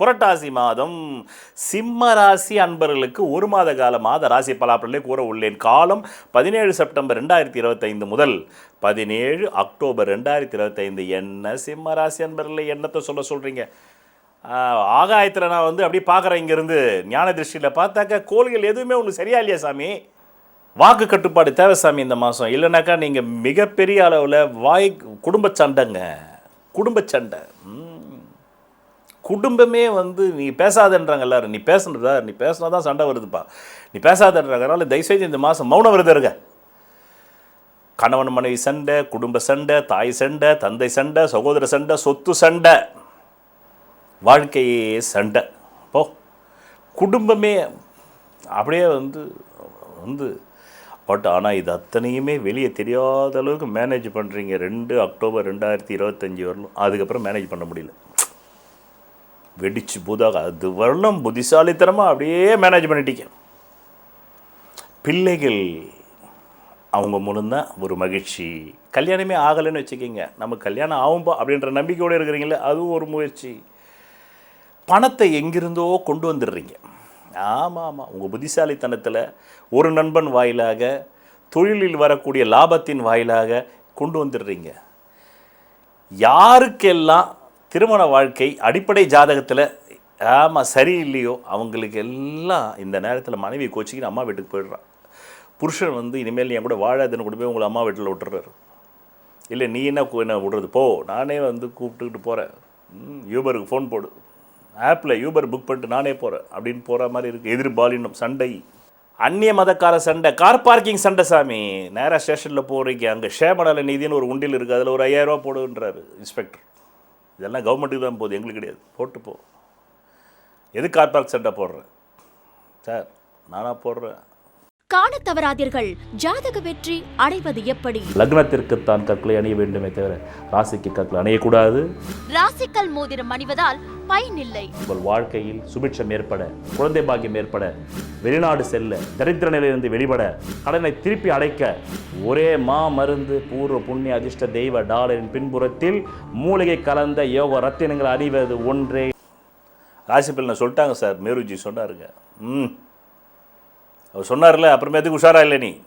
புரட்டாசி மாதம் சிம்ம ராசி அன்பர்களுக்கு ஒரு மாத கால மாத ராசி பலாப்பலே கூற உள்ளேன். காலம் பதினேழு செப்டம்பர் ரெண்டாயிரத்தி இருபத்தைந்து முதல் பதினேழு அக்டோபர் ரெண்டாயிரத்தி இருபத்தைந்து. என்ன சிம்ம ராசி அன்பர்களே என்னத்தை சொல்ல சொல்கிறீங்க ஆகாயத்தில் நான் வந்து அப்படியே பார்க்குறேன் இங்கேருந்து. ஞான திருஷ்டியில் பார்த்தாக்கா கோள்கள் எதுவுமே ஒன்று சரியா இல்லையா சாமி? வாக்கு கட்டுப்பாடு தேவை சாமி இந்த மாதம் இல்லைனாக்கா நீங்கள் மிகப்பெரிய அளவில் வாய் குடும்ப சண்டைங்க. குடும்ப சண்டை. ம். குடும்பமே வந்து நீ பேசாதன்றாங்க எல்லாரும். நீ பேசுனதா நீ பேசினா தான் சண்டை வருதுப்பா. நீ பேசாதன்றாங்க அதனால் தயவுசெய்து இந்த மாதம் மௌன விரதம் இருங்க. கணவன் மனைவி சண்டை குடும்ப சண்டை தாய் சண்டை தந்தை சண்டை சகோதர சண்டை சொத்து சண்டை. வாழ்க்கையே சண்டை. போ. குடும்பமே அப்படியே வந்து வந்து. பட் ஆனால் இது அத்தனையுமே வெளியே தெரியாத அளவுக்கு மேனேஜ் பண்ணுறீங்க ரெண்டு அக்டோபர் ரெண்டாயிரத்தி இருபத்தஞ்சி வரலும் அதுக்கப்புறம் மேனேஜ் பண்ண முடியல. வெடிச்சு புதாக அது வரலும் புத்திசாலித்தனமாக அப்படியே மேனேஜ் பண்ணிட்டீங்க. பிள்ளைகள் அவங்க மூலம்தான் ஒரு மகிழ்ச்சி. கல்யாணமே ஆகலைன்னு வச்சுக்கிங்க. நம்ம கல்யாணம் ஆகும்பா அப்படின்ற நம்பிக்கையோடு இருக்கிறீங்களே அதுவும் ஒரு முயற்சி. பணத்தை எங்கிருந்தோ கொண்டு வந்துடுறீங்க. ஆமாம் ஆமாம் உங்கள் புத்திசாலித்தனத்தில் ஒரு நண்பன் வாயிலாக தொழிலில் வரக்கூடிய லாபத்தின் வாயிலாக கொண்டு வந்துடுறீங்க. யாருக்கெல்லாம் திருமண வாழ்க்கை அடிப்படை ஜாதகத்தில் ஆமாம் சரியில்லையோ அவங்களுக்கு எல்லாம் இந்த நேரத்தில் மனைவி கோச்சிக்கின்னு அம்மா வீட்டுக்கு போயிடுறான். புருஷன் வந்து இனிமேல் என் கூட வாழாதுன்னு கூட போய் உங்களை அம்மா வீட்டில் விட்டுறாரு. இல்லை நீ என்ன என்ன விடுறது? போ நானே வந்து கூப்பிட்டுக்கிட்டு போகிறேன் யூபருக்கு ஃபோன் போடு. ஆப்பில் யூபர் புக் பண்ணிட்டு நானே போகிறேன் அப்படின்னு போகிற மாதிரி இருக்குது எதிர்பாலினம் சண்டை. அந்நிய மதக்கார சண்டை. கார் பார்க்கிங் சண்டை சாமி. நேராக ஸ்டேஷனில் போகிறீங்க அங்கே ஷேமடல நீதினு ஒரு உண்டில் இருக்குது அதில் ஒரு ஐயாயிரரூவா போடுன்றாரு இன்ஸ்பெக்டர் இதெல்லாம் கவர்மெண்ட்டுக்கு தான் போகுது எங்களுக்கு கிடையாது. போட்டு போ. எது கார் பார்க் சண்டை போடுறேன் சார் நானாக போடுறேன். காணத் தவறாதீர்கள். ஜாதக வெற்றி அடைவது எப்படி? லக்னத்திற்குத்தான் கற்களை அணிய வேண்டுமே தவிர ராசிக்கு கற்கள் அணியக்கூடாது. ராசிக்கல் மோதிரம் அணிவதால் பயனில்லை. உங்கள் வாழ்க்கையில் சுபிட்சம் ஏற்பட குழந்தை பாக்கியம் ஏற்பட வெளிநாடு செல்ல தரித்திர நிலையிலிருந்து வெளிப்பட கடனை திருப்பி அடைக்க ஒரே மா மருந்து பூர்வ புண்ணிய அதிர்ஷ்ட தெய்வ டாலரின் பின்புறத்தில் மூலிகை கலந்த யோக ரத்தினங்கள் அறிவது ஒன்றே. ராசி சொல்லிட்டாங்க சார் மேருஜி சொன்னாருங்க. ம். அவர் சொன்னார்ல அப்புறமே எதுக்கு உஷாரா இல்லை நீ.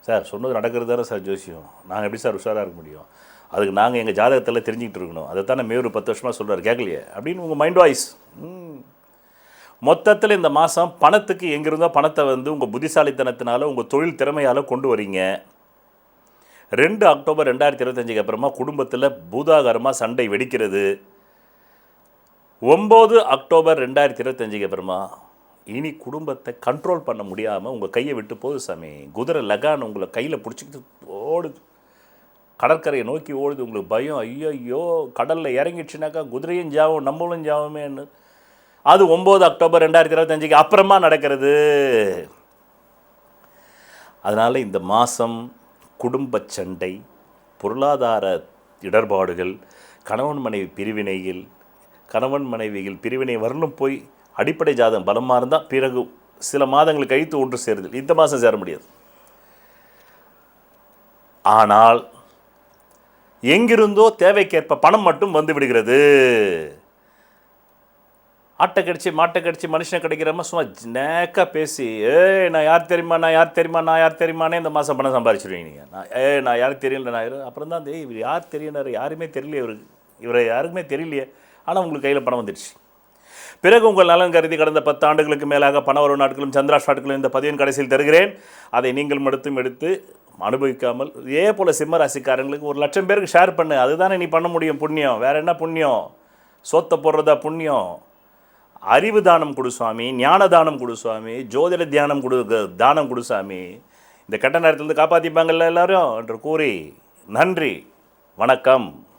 சார் சொன்னது நடக்கிறது தானே சார் ஜோசியம். நாங்கள் எப்படி சார் உஷாராக இருக்க முடியும்? அதுக்கு நாங்கள் எங்கள் ஜாதகத்தில் தெரிஞ்சுக்கிட்டு இருக்கணும். அதை தானே மேரு பத்து வருஷமாக சொல்கிறார் கேட்கலையே? அப்படின்னு உங்கள் மைண்ட் வாய்ஸ் மொத்தத்தில் இந்த மாதம் பணத்துக்கு எங்கிருந்தோ பணத்தை வந்து உங்கள் புத்திசாலித்தனத்தினால உங்கள் தொழில் திறமையால் கொண்டு வரீங்க. ரெண்டு அக்டோபர் ரெண்டாயிரத்தி இருபத்தஞ்சுக்கு அப்புறமா குடும்பத்தில் பூதாகரமாக சண்டை வெடிக்கிறது. ஒம்பது அக்டோபர் ரெண்டாயிரத்தி இருபத்தஞ்சுக்கு அப்புறமா இனி குடும்பத்தை கண்ட்ரோல் பண்ண முடியாமல் உங்கள் கையை விட்டு போகுது சாமி. குதிரை லகான் உங்களை கையில் பிடிச்சிக்கிட்டு ஓடுது. கடற்கரையை நோக்கி ஓடுது உங்களுக்கு பயம். ஐயோ ஐயோ கடலில் இறங்கிடுச்சுனாக்கா குதிரையும் ஜாவும் நம்மளும் ஜாவமேன்னு. அது ஒம்பது அக்டோபர் ரெண்டாயிரத்தி இருபத்தஞ்சுக்கு அப்புறமா நடக்கிறது. அதனால் இந்த மாதம் குடும்ப சண்டை பொருளாதார இடர்பாடுகள் கணவன் மனைவி பிரிவினையில் கணவன் மனைவியில் பிரிவினை வரலும் போய் அடிப்படை ஜாதகம் பலமாக இருந்தால் பிறகு சில மாதங்கள் கழித்து ஒன்று சேருதல். இந்த மாதம் சேர முடியாது. ஆனால் எங்கிருந்தோ தேவைக்கேற்ப பணம் மட்டும் வந்து விடுகிறது. ஆட்டை கடிச்சு மாட்டை கடிச்சு மனுஷனை கிடைக்கிறமா சும்மா நேக்காக பேசி ஏய் நான் யார் தெரியுமா நான் யார் தெரியுமா நான் யார் தெரியுமானே இந்த மாதம் பணம் சம்பாரிச்சிருவீங்க நீங்கள் நான் ஏ நான் யாரும் தெரியல நான் யாரு அப்புறம் தான் ஏய் இவர் யார் தெரியனார் யாருமே தெரியலையே இவருக்கு இவரை யாருக்குமே தெரியலையே. ஆனால் உங்களுக்கு கையில் பணம் வந்துடுச்சு. பிறகு உங்கள் நலன் கருதி கடந்த பத்து ஆண்டுகளுக்கு மேலாக வரும் நாட்களும் சந்திராஷ் நாட்களும் இந்த பதிவின் கடைசியில் தருகிறேன். அதை நீங்கள் மட்டும் எடுத்து அனுபவிக்காமல் இதே போல் சிம்மராசிக்காரங்களுக்கு ஒரு லட்சம் பேருக்கு ஷேர் பண்ணு. அதுதானே நீ பண்ண முடியும் புண்ணியம். வேறு என்ன புண்ணியம்? சோத்தை போடுறதா புண்ணியம்? அறிவு தானம் கொடு சுவாமி ஞான தானம் கொடு சுவாமி ஜோதிட தியானம் கொடு தானம் கொடு சாமி. இந்த கெட்ட நேரத்துலேருந்து காப்பாற்றிப்பாங்கல்ல எல்லோரும் என்று கூறி நன்றி. வணக்கம்.